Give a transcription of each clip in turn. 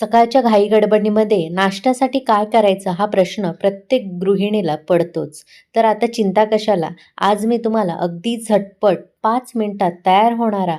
सकाळच्या घाई गडबडीमध्ये नाश्त्यासाठी काय करायचं हा प्रश्न प्रत्येक गृहिणीला पडतोच. तर आता चिंता कशाला? आज मी तुम्हाला अगदी झटपट पाच मिनिटात तयार होणारा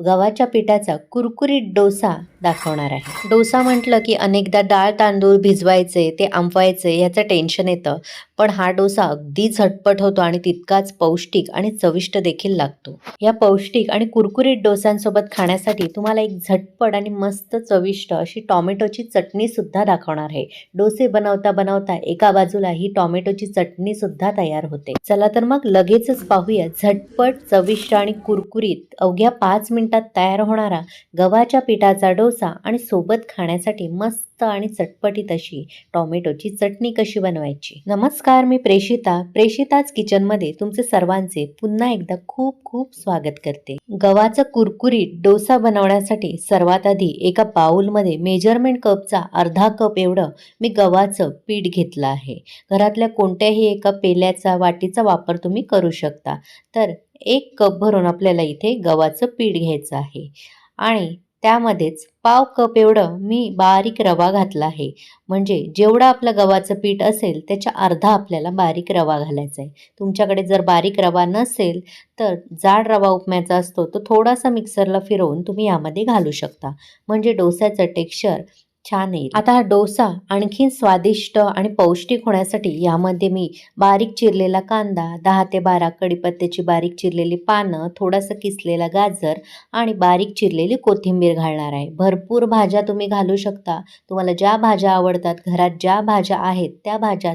गव्हाच्या पिठाचा कुरकुरीत डोसा दाखवणार आहे. डोसा म्हटलं की अनेकदा डाळ तांदूळ भिजवायचे ते आंबवायचे ह्याचं टेन्शन येतं. पण हा डोसा अगदी झटपट होतो आणि तितकाच पौष्टिक आणि चविष्ट देखील लागतो. या पौष्टिक आणि कुरकुरीत डोस्यांसोबत खाण्यासाठी तुम्हाला एक झटपट आणि मस्त चविष्ट अशी टॉमॅटोची चटणी सुद्धा दाखवणार आहे. डोसे बनवता बनवता एका बाजूला ही टॉमॅटोची चटणी सुद्धा तयार होते. चला तर मग लगेचच पाहूया झटपट चविष्ट आणि कुरकुरीत अवघ्या पाच मिनिटात तयार होणारा गव्हाच्या पिठाचा डोसा आणि सोबत खाण्यासाठी मस्त आणि चटपटीत अशी टॉमॅटोची चटणी कशी बनवायची? नमस्कार मी प्रेषिता प्रेषिताच किचनमध्ये तुमचे सर्वांचे पुन्हा एकदा खूप खूप स्वागत करते. गव्हाचा कुरकुरीत डोसा बनवण्यासाठी सर्वात आधी एका बाऊलमध्ये मेजरमेंट कपचा अर्धा कप एवढं मी गव्हाचं पीठ घेतलं आहे. घरातल्या कोणत्याही एका पेल्याचा वाटीचा वापर तुम्ही करू शकता. तर एक कप भरून आपल्याला इथे गव्हाचं पीठ घ्यायचं आहे. आणि त्यामध्येच पाव कप एवढं मी बारीक रवा घातला आहे. म्हणजे जेवढं आपलं गव्हाचं पीठ असेल त्याच्या अर्धा आपल्याला बारीक रवा घालायचा आहे. तुमच्याकडे जर बारीक रवा नसेल तर जाड रवा उपम्याचा असतो तो थोडासा मिक्सरला फिरवून तुम्ही यामध्ये घालू शकता. म्हणजे डोस्याचं टेक्स्चर छान येईल. आता डोसा आणखीन स्वादिष्ट आणि पौष्टिक होण्यासाठी यामध्ये मी बारीक चिरलेला कांदा दहा ते बारा कडीपत्त्याची बारीक चिरलेली पानं थोडंसं किसलेला गाजर आणि बारीक चिरलेली कोथिंबीर घालणार आहे. भरपूर भाज्या तुम्ही घालू शकता. तुम्हाला ज्या भाज्या आवडतात घरात ज्या भाज्या आहेत त्या भाज्या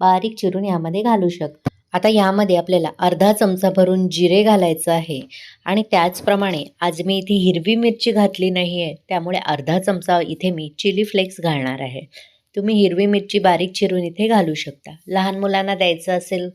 बारीक चिरून यामध्ये घालू शकता. आता यामध्ये आपल्याला अर्धा चमचा भरून जिरे घालायचं आहे. आणि त्याचप्रमाणे आज मी इथे हिरवी मिरची घातली नाही आहे त्यामुळे अर्धा चमचा इथे मी चिली फ्लेक्स घालणार आहे. तुम्ही हिरवी मिरची बारीक चिरून इथे घालू शकता. लहान मुलांना द्यायचं असेल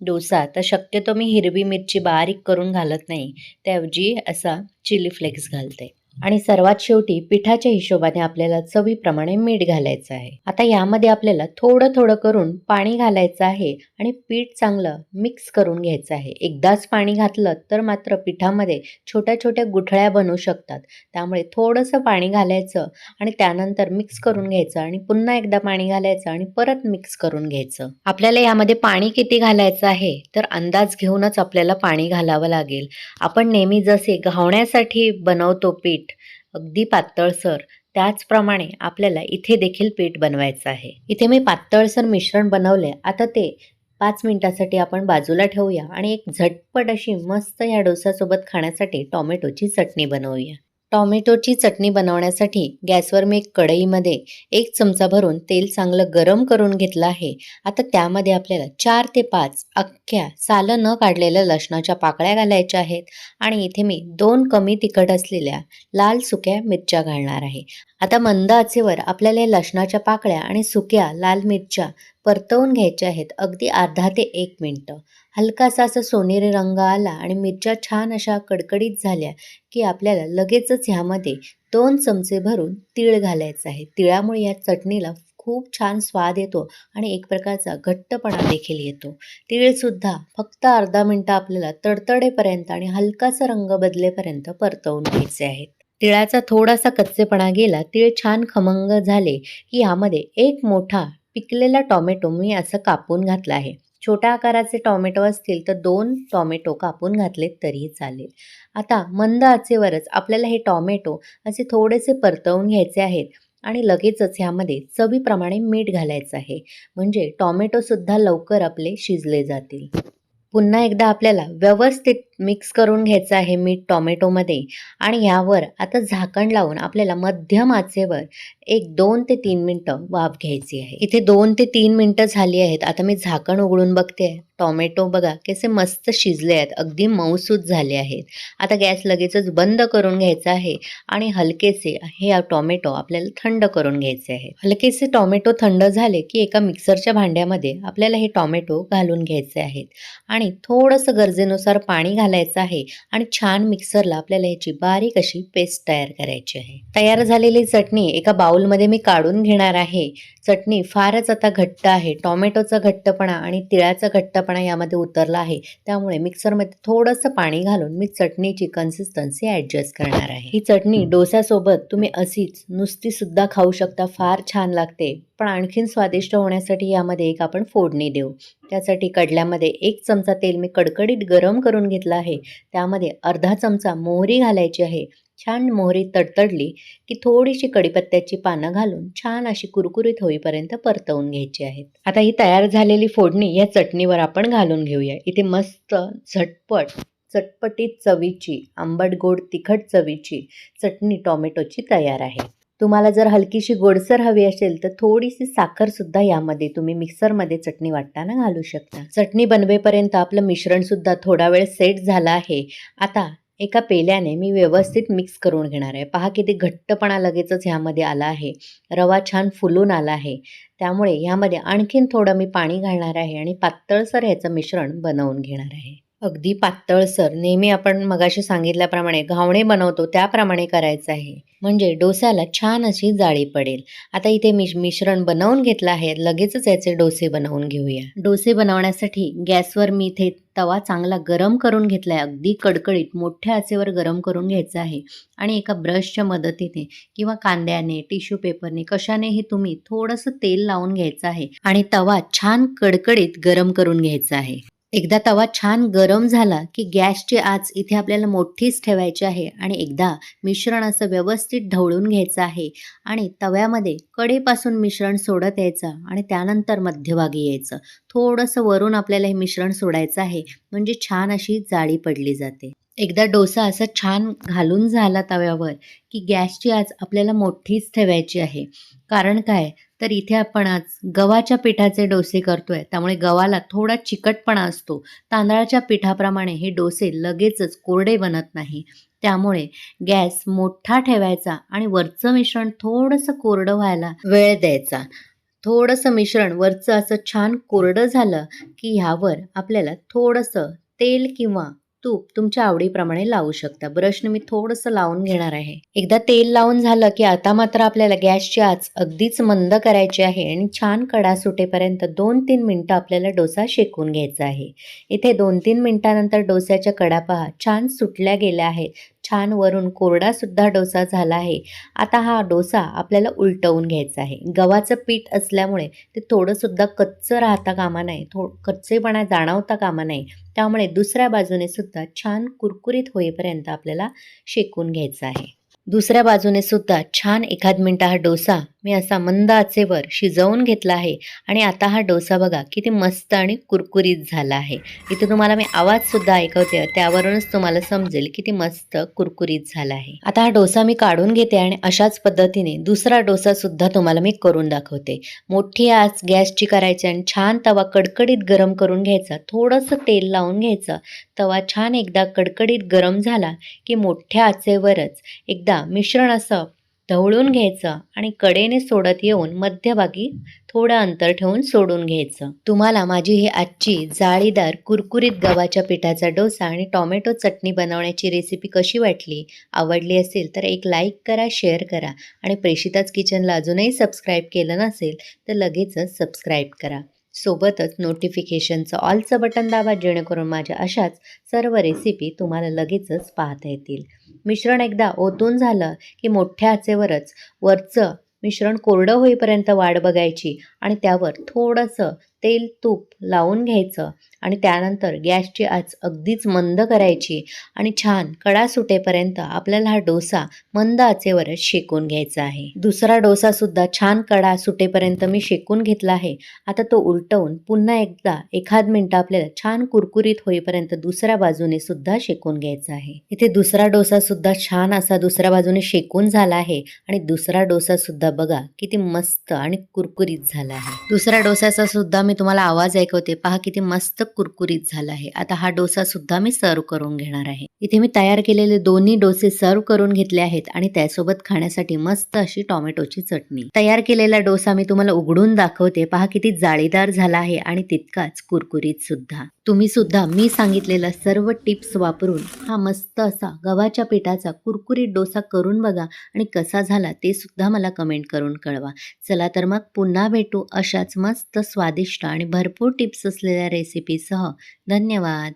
डोसा तर शक्यतो मी हिरवी मिरची बारीक करून घालत नाही. त्याऐवजी असा चिली फ्लेक्स घालते. आणि सर्वात शेवटी पिठाच्या हिशोबाने आपल्याला चवीप्रमाणे मीठ घालायचं आहे. आता यामध्ये आपल्याला थोडं थोडं करून पाणी घालायचं आहे आणि पीठ चांगलं मिक्स करून घ्यायचं आहे. एकदाच पाणी घातलं तर मात्र पिठामध्ये छोट्या छोट्या गुठळ्या बनू शकतात. त्यामुळे थोडंसं पाणी घालायचं आणि त्यानंतर मिक्स करून घ्यायचं आणि पुन्हा एकदा पाणी घालायचं आणि परत मिक्स करून घ्यायचं. आपल्याला यामध्ये पाणी किती घालायचं आहे? तर अंदाज घेऊनच आपल्याला पाणी घालावं लागेल. आपण नेहमी जसे घावण्यासाठी बनवतो पीठ अगदी पातळसर त्याचप्रमाणे आपल्याला इथे देखील पीठ बनवायचं आहे. इथे मी पातळसर मिश्रण बनवले. आता ते पाच मिनिटासाठी आपण बाजूला ठेवूया आणि एक झटपट अशी मस्त या डोसासोबत खाण्यासाठी टॉमॅटोची चटणी बनवूया. टॉमॅटोची चटणी बनवण्यासाठी गॅसवर मी एक कढईमध्ये एक चमचा भरून तेल चांगलं गरम करून घेतलं आहे. आता त्यामध्ये आपल्याला चार ते पाच अख्ख्या सालं न काढलेल्या लसणाच्या पाकळ्या घालायच्या आहेत आणि इथे मी दोन कमी तिखट असलेल्या लाल सुक्या मिरच्या घालणार आहे. आता मंद आचेवर आपल्याला या लसणाच्या पाकळ्या आणि सुक्या लाल मिरच्या परतवून घ्यायच्या आहेत अगदी अर्धा ते एक मिनटं. हलकासा असा सोनेरी रंग आला आणि मिरच्या छान अशा कडकडीत झाल्या की आपल्याला लगेचच ह्यामध्ये दोन चमचे भरून तीळ घालायचं आहे. तिळामुळे या चटणीला खूप छान स्वाद येतो आणि एक प्रकारचा घट्टपणा देखील येतो. तिळसुद्धा फक्त अर्धा मिनटं आपल्याला तडतडेपर्यंत आणि हलकासा रंग बदलेपर्यंत परतवून घ्यायचे आहेत. तिळाचा थोडासा कच्चेपणा गेला तिळ छान खमंग झाले की यामध्ये एक मोठा पिकलेला टॉमॅटो मी असं कापून घातला आहे. छोट्या आकाराचे टॉमॅटो असतील तर दोन टॉमॅटो कापून घातलेत तरीही चालेल. आता मंद आचेवरच आपल्याला हे टॉमॅटो असे थोडेसे परतवून घ्यायचे आहेत आणि लगेचच ह्यामध्ये चवीप्रमाणे मीठ घालायचं आहे. म्हणजे टॉमॅटोसुद्धा लवकर आपले शिजले जातील. पुन्हा एकदा आपल्याला व्यवस्थित मिक्स करून घ्यायचं आहे मीठ टॉमॅटोमध्ये. आणि ह्यावर आता झाकण लावून आपल्याला मध्यम आचेवर एक दोन ते तीन मिनटं वाफ घ्यायची आहे. इथे दोन ते तीन मिनटं झाली आहेत. आता मी झाकण उघडून बघते. टॉमॅटो बघा कसे मस्त शिजले आहेत. अगदी मऊसूत झाले आहेत. आता गॅस लगेचच बंद करून घ्यायचा आहे आणि हलकेसे हे टॉमॅटो आपल्याला थंड करून घ्यायचे आहे. हलकेसे टॉमॅटो थंड झाले की एका मिक्सरच्या भांड्यामध्ये आपल्याला हे टॉमॅटो घालून घ्यायचे आहेत. आणि थोडंसं गरजेनुसार पाणी घाल घालायचा आहे आणि छान मिक्सरला आपल्याला याची बारीक अशी पेस्ट तयार करायची आहे. तयार झालेली चटणी एका बाउलमध्ये मी काढून घेणार आहे. चटणी फारच आता घट्ट आहे. टॉमॅटोचा घट्टपणा आणि तिळाचा घट्टपणा यामध्ये उतरला आहे. त्यामुळे मिक्सरमध्ये थोडंसं पाणी घालून मी चटणीची कन्सिस्टन्सी ॲडजस्ट करणार आहे. ही चटणी डोस्यासोबत तुम्ही अशीच नुसतीसुद्धा खाऊ शकता. फार छान लागते. पण आणखीन स्वादिष्ट होण्यासाठी यामध्ये एक आपण फोडणी देऊ. त्यासाठी कडल्यामध्ये एक चमचा तेल मी कडकडीत गरम करून घेतलं आहे. त्यामध्ये अर्धा चमचा मोहरी घालायची आहे. छान मोहरी तडतडली की थोडीशी कडीपत्त्याची पानं घालून छान अशी कुरकुरीत होईपर्यंत परतवून घ्यायची आहेत. आता ही तयार झालेली फोडणी या चटणीवर आपण घालून घेऊया. इथे मस्त झटपट चटपटीत चवीची आंबट गोड तिखट चवीची चटणी टोमॅटोची तयार आहे. तुम्हाला जर हलकीशी गोडसर हवी असेल तर थोडीशी साखरसुद्धा यामध्ये तुम्ही मिक्सरमध्ये चटणी वाटताना घालू शकता. चटणी बनवेपर्यंत आपलं मिश्रणसुद्धा थोडा वेळ सेट झालं आहे. आता एका पेल्याने मी व्यवस्थित मिक्स करून घेणार आहे. पहा किती घट्टपणा लगेचच ह्यामध्ये आला आहे. रवा छान फुलून आला आहे. त्यामुळे ह्यामध्ये आणखीन थोडं मी पाणी घालणार आहे आणि पातळसर ह्याचं मिश्रण बनवून घेणार आहे. अगदी पातळसर नेहमी आपण मगाशी सांगितल्याप्रमाणे घावणे बनवतो त्याप्रमाणे करायचं आहे. म्हणजे डोस्याला छान अशी जाळी पडेल. आता इथे मी मिश्रण बनवून घेतलं आहे. लगेचच याचे डोसे बनवून घेऊया. डोसे बनवण्यासाठी गॅसवर मी इथे तवा चांगला गरम करून घेतला आहे अगदी कडकडीत मोठ्या आचेवर गरम करून घ्यायचा आहे. आणि एका ब्रशच्या मदतीने किंवा कांद्याने टिश्यू पेपरने कशानेही तुम्ही थोडंसं तेल लावून घ्यायचं आहे. आणि तवा छान कडकडीत गरम करून घ्यायचा आहे. एकदा तवा छान गरम झाला की गॅसची आच इथे आपल्याला मोठीच ठेवायची आहे आणि एकदा मिश्रण असं व्यवस्थित ढवळून घ्यायचं आहे आणि तव्यामध्ये कडेपासून मिश्रण सोडत यायचं आणि त्यानंतर मध्यभागी यायचं. थोडंसं वरून आपल्याला हे मिश्रण सोडायचं आहे म्हणजे छान अशी जाळी पडली जाते. एकदा डोसा असा छान घालून झाला तव्यावर की गॅसची आच आपल्याला मोठीच ठेवायची आहे. कारण काय? तर इथे आपण आज गव्हाच्या पिठाचे डोसे करतोय. त्यामुळे गव्हाला थोडा चिकटपणा असतो. तांदळाच्या पिठाप्रमाणे हे डोसे लगेचच कोरडे बनत नाही. त्यामुळे गॅस मोठा ठेवायचा आणि वरचं मिश्रण थोडंसं कोरडं व्हायला वेळ द्यायचा. थोडंसं मिश्रण वरचं असं छान कोरडं झालं की ह्यावर आपल्याला थोडंसं तेल किंवा तूप तुमच्या आवडीप्रमाणे लावू शकता. ब्रशने मी थोडंसं लावून घेणार आहे. एकदा तेल लावून झालं की आता मात्र आपल्याला गॅसची आच अगदीच मंद करायची आहे आणि छान कडा सुटेपर्यंत दोन तीन मिनटं आपल्याला डोसा शेकून घ्यायचा आहे. इथे दोन तीन मिनटानंतर डोस्याच्या कडा पहा छान सुटल्या गेल्या आहेत. छान वरून कोरडा सुद्धा डोसा झाला आहे. आता हा डोसा आपल्याला उलटवून घ्यायचा आहे. गव्हाचं पीठ असल्यामुळे ते थोडंसुद्धा कच्चं राहता कामा नाही. थो कच्चेपणा जाणवता कामा नाही. त्यामुळे दुसऱ्या बाजूने सुद्धा छान कुरकुरीत होईपर्यंत आपल्याला शेकून घ्यायचं आहे. दुसऱ्या बाजूने सुद्धा छान एखाद मिनटं हा डोसा मी असा मंद आचेवर शिजवून घेतला आहे. आणि आता हा डोसा बघा किती मस्त आणि कुरकुरीत झाला आहे. इथे तुम्हाला मी आवाजसुद्धा ऐकवते त्यावरूनच तुम्हाला समजेल किती मस्त कुरकुरीत झाला आहे. आता हा डोसा मी काढून घेते आणि अशाच पद्धतीने दुसरा डोसा सुद्धा तुम्हाला मी करून दाखवते. मोठी आज गॅसची करायची आणि छान तवा कडकडीत गरम करून घ्यायचा. थोडंसं तेल लावून घ्यायचं. तवा छान एकदा कडकडीत गरम झाला की मोठ्या आचेवरच एकदा मिश्रण असं ढवळून घ्यायचं आणि कडेने सोडत येऊन मध्यभागी थोडं अंतर ठेवून सोडून घ्यायचं. तुम्हाला माझी ही आजची जाळीदार कुरकुरीत गव्हाच्या पिठाचा डोसा आणि टॉमॅटो चटणी बनवण्याची रेसिपी कशी वाटली आवडली असेल तर एक लाईक करा शेअर करा आणि प्रेषिताच किचनला अजूनही सबस्क्राईब केलं नसेल तर लगेचच सबस्क्राईब करा. सोबतच नोटिफिकेशनचं ऑलचं बटन दाबा जेणेकरून माझ्या अशाच सर्व रेसिपी तुम्हाला लगेचच पाहता येतील. मिश्रण एकदा ओतून झालं की मोठ्या आचेवरच वरचं मिश्रण कोरडं होईपर्यंत वाढ बघायची आणि त्यावर थोडंसं तेल तूप लावून घ्यायचं आणि त्यानंतर गॅसची आच अगदीच मंद करायची आणि छान कडा सुटेपर्यंत आपल्याला हा डोसा मंद आचेवरच शेकून घ्यायचा आहे. दुसरा डोसा सुद्धा छान कडा सुटेपर्यंत मी शेकून घेतला आहे. आता तो उलटवून पुन्हा एकदा एखाद मिनटं आपल्याला छान कुरकुरीत होईपर्यंत दुसऱ्या बाजूने सुद्धा शेकून घ्यायचा आहे. इथे दुसरा डोसा सुद्धा छान असा दुसऱ्या बाजूने शेकून झाला आहे आणि दुसरा डोसा सुद्धा बघा किती मस्त आणि कुरकुरीत झाला आहे. दुसऱ्या डोसाचा सुद्धा मी तुम्हाला आवाज ऐकवते. पहा किती मस्त कुरकुरीत झाला आहे. आता हा डोसा सुद्धा मी सर्व करून घेणार आहे. इथे मी तयार केलेले दोन्ही डोसे सर्व करून घेतले आहेत आणि त्यासोबत खाण्यासाठी मस्त अशी टोमॅटोची चटणी. तयार केलेला डोसा मी तुम्हाला उघडून दाखवते. पहा किती जाळीदार झाला आहे आणि तितकाच कुरकुरीत सुद्धा. तुम्ही सुद्धा मी सांगितलेल्या सर्व टिप्स वापरून हा मस्त असा गव्हाच्या पिठाचा कुरकुरीत डोसा करून बघा आणि कसा झाला ते सुद्धा मला कमेंट करून कळवा. चला तर मग पुन्हा भेटू अशाच मस्त स्वादिष्ट आणि भरपूर टिप्स असलेल्या रेसिपीसह धन्यवाद.